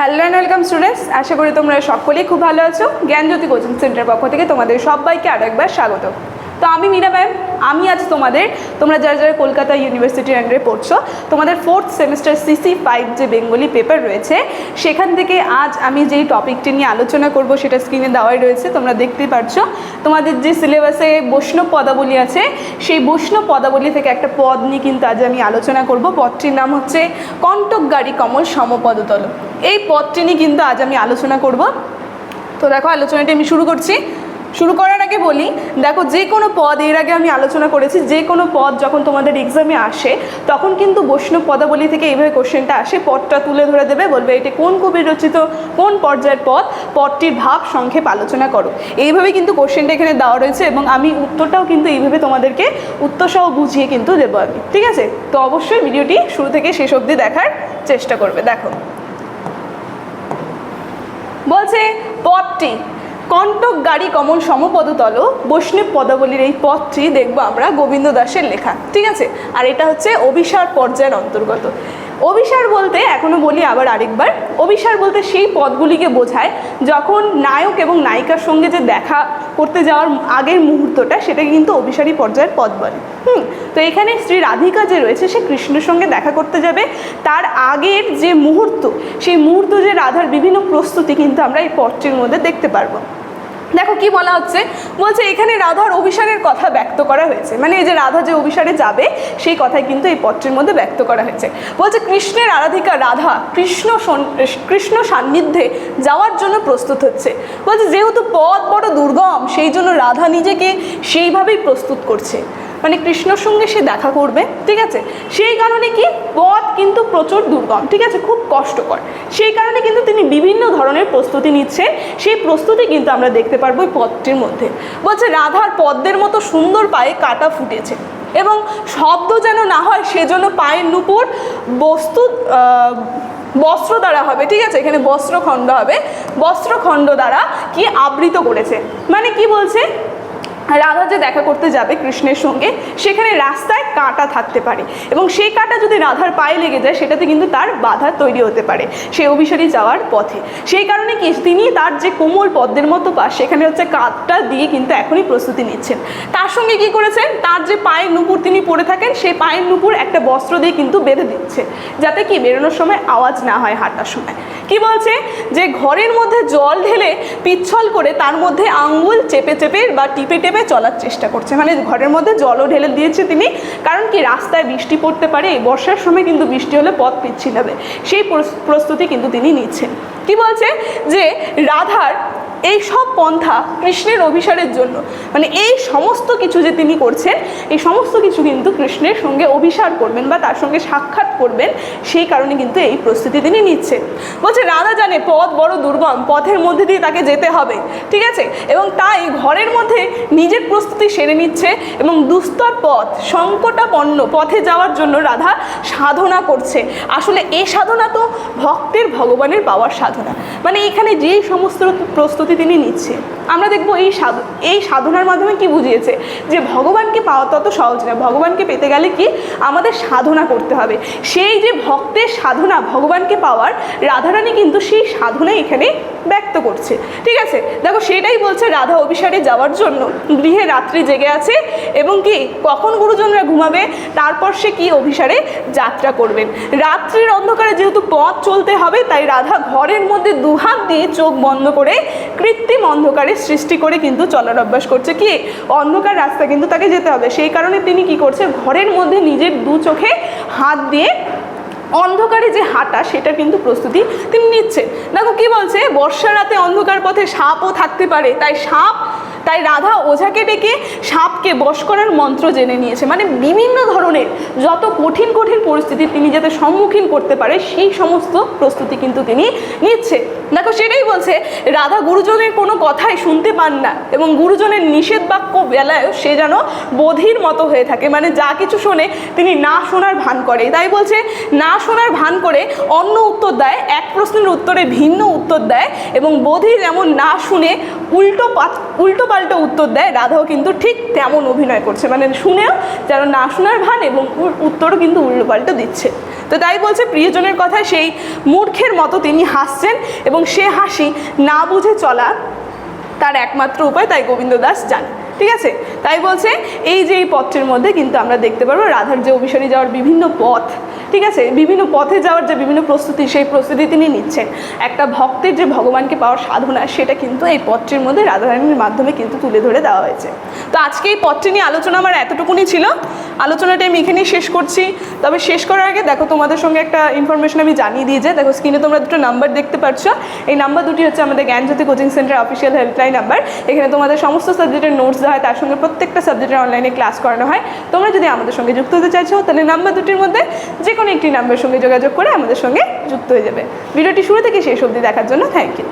Hello and welcome students আশা করি তোমরা সকলেই খুব ভালো আছো। জ্ঞানজ্যোতি কোচিং সেন্টারের পক্ষ থেকে তোমাদের সবাইকে আরও একবার স্বাগত। তো আমি মীরা ম্যাম, আমি আজ তোমাদের, তোমরা যারা যারা কলকাতা ইউনিভার্সিটির আন্ডারে পড়ছো, তোমাদের ফোর্থ সেমিস্টার সিসি ফাইভ যে বেঙ্গলি পেপার রয়েছে, সেখান থেকে আজ আমি যেই টপিকটি নিয়ে আলোচনা করব, সেটা স্ক্রিনে দেওয়াই রয়েছে, তোমরা দেখতেই পারছ তোমাদের যে সিলেবাসে বৈষ্ণব পদাবলী আছে, সেই বৈষ্ণব পদাবলী থেকে একটা পদ নিয়ে কিন্তু আজ আমি আলোচনা করব। পদটির নাম হচ্ছে কণ্টক গাড়ি কমল সমপদতল। এই পদটি নিয়ে কিন্তু আজ আমি আলোচনা করব। তো দেখো, আলোচনাটি আমি শুরু করছি। শুরু করার আগে বলি, দেখো, যে কোনো পদ এর আগে আমি আলোচনা করেছি। যে কোনো পদ যখন তোমাদের এক্সামে আসে, তখন কিন্তু বৈষ্ণব পদাবলী থেকে এইভাবে কোশ্চেনটা আসে। পদটা তুলে ধরে দেবে, বলবে এটি কোন কবির রচিত, কোন পর্যায়ের পদ? পদটির ভাব সংক্ষেপ আলোচনা করো। এইভাবে কিন্তু কোশ্চেনটা এখানে দেওয়া রয়েছে এবং আমি উত্তরটাও কিন্তু এইভাবে তোমাদেরকে উত্তরসহ বুঝিয়ে কিন্তু দেবো আমি। ঠিক আছে? তো অবশ্যই ভিডিওটি শুরু থেকে শেষ অবধি দেখার চেষ্টা করবে। দেখো বলছে পথটি। কণ্টক গাড়ি কমল সমপদতল বৈষ্ণব পদাবলীর এই পথটি দেখব আমরা গোবিন্দ দাসের লেখা। ঠিক আছে? আর এটা হচ্ছে অভিসার পর্যায়ের অন্তর্গত। অভিসার বলতে, এখনও বলি আবার আরেকবার, অভিসার বলতে সেই পদগুলিকে বোঝায় যখন নায়ক এবং নায়িকার সঙ্গে যে দেখা করতে যাওয়ার আগের মুহূর্তটা, সেটাকে কিন্তু অভিসারী পর্যায়ের পদ বলে। হুম, তো এখানে শ্রী রাধিকা যে রয়েছে, সে কৃষ্ণের সঙ্গে দেখা করতে যাবে। তার আগের যে মুহূর্ত, সেই মুহূর্ত যে রাধার বিভিন্ন প্রস্তুতি কিন্তু আমরা এই পদটির মধ্যে দেখতে পারব। দেখো কি বলা হচ্ছে? বলছে, এখানে রাধার অভিসারের কথা ব্যক্ত করা হয়েছে। মানে এই যে রাধা যে অভিসারে যাবে, সেই কথাই কিন্তু এই পত্রের মধ্যে ব্যক্ত করা হয়েছে। বলছে, কৃষ্ণের আরাধিকা রাধা কৃষ্ণ কৃষ্ণ সান্নিধ্যে যাওয়ার জন্য প্রস্তুত হচ্ছে। বলছে, যেহেতু পথ বড় দুর্গম, সেই জন্য রাধা নিজেকে সেইভাবেই প্রস্তুত করছে। মানে কৃষ্ণর সঙ্গে সে দেখা করবে, ঠিক আছে? সেই কারণে কি? পথ কিন্তু প্রচুর দুর্গম, ঠিক আছে? খুব কষ্টকর। সেই কারণে কিন্তু তিনি বিভিন্ন ধরনের প্রস্তুতি নিচ্ছেন। সেই প্রস্তুতি কিন্তু আমরা দেখতে পারব এই পথটির মধ্যে। বলছে, রাধার পদ্মের মতো সুন্দর পায়ে কাটা ফুটেছে এবং শব্দ যেন না হয় সেজন্য পায়ের নুপুর বস্তু বস্ত্র দ্বারা হবে, ঠিক আছে? এখানে বস্ত্রখণ্ড হবে। বস্ত্রখণ্ড দ্বারা কি আবৃত করেছে? মানে কি বলছে? রাধা যে দেখা করতে যাবে কৃষ্ণের সঙ্গে, সেখানে রাস্তায় কাঁটা থাকতে পারে। এবং সেই কাঁটা যদি রাধার পায়ে লেগে যায়, সেটাতে কিন্তু তার বাধা তৈরি হতে পারে, সে অভিসারী যাওয়ার পথে। সেই কারণে কি, তিনি তার যে কোমল পদ্মের মতো পা, সেখানে হচ্ছে কাঁধটা দিয়ে কিন্তু এখনই প্রস্তুতি নিচ্ছেন। তার সঙ্গে কি করেছেন? তার যে পায়ের নুপুর তিনি পরে থাকেন, সেই পায়ের নুপুর একটা বস্ত্র দিয়ে কিন্তু বেঁধে দিচ্ছে, যাতে কি বেরোনোর সময় আওয়াজ না হয় হাঁটার সময়। কি বলছে? যে ঘরের মধ্যে জল ঢেলে পিচ্ছল করে তার মধ্যে আঙ্গুল চেপে চেপে বা টিপে টেপে চলার চেষ্টা করছে। মানে ঘরের মধ্যে জলও ঢেলে দিয়েছে তিনি। কারণ কি? রাস্তায় বৃষ্টি পড়তে পারে, এই বর্ষার সময় কিন্তু বৃষ্টি হলে পথ পিচ্ছিল হবে। সেই প্রস- প্রস্তুতি কিন্তু তিনি নিচ্ছেন। কি বলছে? যে রাধার এই সব পন্থা কৃষ্ণের অভিসারের জন্য। মানে এই সমস্ত কিছু যে তিনি করছেন, এই সমস্ত কিছু কিন্তু কৃষ্ণের সঙ্গে অভিসার করবেন বা তার সঙ্গে সাক্ষাৎ করবেন, সেই কারণে কিন্তু এই প্রস্তুতি তিনি নিচ্ছেন। বলছে, রাধা জানে, পথ বড় দুর্গম, পথের মধ্যে দিয়ে তাকে যেতে হবে। ঠিক আছে? এবং তাই ঘরের মধ্যে নিজের প্রস্তুতি সেরে নিচ্ছে এবং দুস্তর পথ, সংকটাপন্ন পথে যাওয়ার জন্য রাধা সাধনা করছে। আসলে এই সাধনা তো ভক্তের, ভগবানের পাওয়ার সাধনা। মানে এখানে যেই সমস্ত প্রস্তুতি তিনি নিচ্ছে। আমরা দেখব এই সাধ, এই সাধনার মাধ্যমে কি বুঝিয়েছে? যে ভগবানকে পাওয়া তত সহজ না ভগবানকে পেতে গেলে কি আমাদের সাধনা করতে হবে। সেই যে ভক্তের সাধনা ভগবানকে পাওয়ার, রাধারানী কিন্তু সেই সাধনা এখানে ব্যক্ত করছে। ঠিক আছে? দেখো সেটাই বলছে রাধা অভিসারে যাওয়ার জন্য। গৃহে রাত্রি জেগে আছে এবং কি কখন গুরুজনরা ঘুমাবে, তারপর সে কি অভিসারে যাত্রা করবেন। রাত্রির অন্ধকারে যেহেতু পথ চলতে হবে, তাই রাধা ঘরের মধ্যে দুহাত দিয়ে চোখ বন্ধ করে কৃত্রিম অন্ধকারে সৃষ্টি করে কিন্তু চলার অভ্যাস করছে। কি? অন্ধকার রাস্তা কিন্তু তাকে যেতে হবে। সেই কারণে তিনি কি করছে? ঘরের মধ্যে নিজের দু চোখে হাত দিয়ে অন্ধকারে যে হাঁটা সেটা কিন্তু প্রস্তুতি তিনি নিচ্ছেন দেখো কি বলছে? বর্ষা রাতে অন্ধকার পথে সাপও থাকতে পারে। তাই সাপ, তাই রাধা ওঝাকে ডেকে সাপকে বশ করার মন্ত্র জেনে নিয়েছে। মানে বিভিন্ন ধরনের যত কঠিন কঠিন পরিস্থিতি তিনি যাতে সম্মুখীন করতে পারে, সেই সমস্ত প্রস্তুতি কিন্তু তিনি নিচ্ছে। দেখো বলছে, রাধা গুরুজনের কোনো কথাই শুনতে পান না এবং গুরুজনের নিষেধ বাক্য বেলায়ও সে যেন বধির মতো হয়ে থাকে। মানে যা কিছু শোনে তিনি না শোনার ভান করে। তাই বলছে, না শোনার ভান করে অন্য উত্তর দেয়, এক প্রশ্নের উত্তরে ভিন্ন উত্তর দেয় এবং বধির যেমন না শুনে উল্টো উল্টো পাল্টা উত্তর দেয়, রাধাও কিন্তু ঠিক তেমন অভিনয় করছে। মানে শুনেও যেন না শোনার ভান এবং উত্তরও কিন্তু উল্টো পাল্টা দিচ্ছে। তো তাই বলছে, প্রিয়জনের কথায় সেই মূর্খের মতো তিনি হাসছেন এবং সে হাসি না বুঝে চলা তার একমাত্র উপায় তাই গোবিন্দ দাস জানে। ঠিক আছে? তাই বলছে, এই যে এই পথটির মধ্যে কিন্তু আমরা দেখতে পারব রাধার যে অভিসারী যাওয়ার বিভিন্ন পথ ঠিক আছে, বিভিন্ন পথে যাওয়ার যে বিভিন্ন প্রস্তুতি, সেই প্রস্তুতি তিনি নিচ্ছেন। একটা ভক্তের যে ভগবানকে পাওয়ার সাধনা, সেটা কিন্তু এই পথটির মধ্যে রাধারানীর মাধ্যমে কিন্তু তুলে ধরে দেওয়া হয়েছে। তো আজকে এই পথটি নিয়ে আলোচনা আমার এতটুকুনি ছিল। আলোচনাটা আমি এখানেই শেষ করছি। তবে শেষ করার আগে দেখো, তোমাদের সঙ্গে একটা ইনফরমেশন আমি জানিয়ে দিয়ে যাই দেখো স্ক্রিনে তোমরা দুটো নাম্বার দেখতে পাচ্ছ। এই নাম্বার দুটি হচ্ছে আমাদের Gyanjyoti coaching centre official helpline number এখানে তোমাদের সমস্ত সাবজেক্টের নোটস দেওয়া হয়, তার সঙ্গে প্রত্যেকটা সাবজেক্টের অনলাইনে ক্লাস করানো হয়। তোমরা যদি আমাদের সঙ্গে যুক্ত হতে চাইছো, তাহলে নাম্বার দুটির মধ্যে যে কোনো একটি নাম্বারের সঙ্গে যোগাযোগ করে আমাদের সঙ্গে যুক্ত হয়ে যাবে। ভিডিওটি শুরু থেকে শেষ অবধি দেখার জন্য থ্যাংক ইউ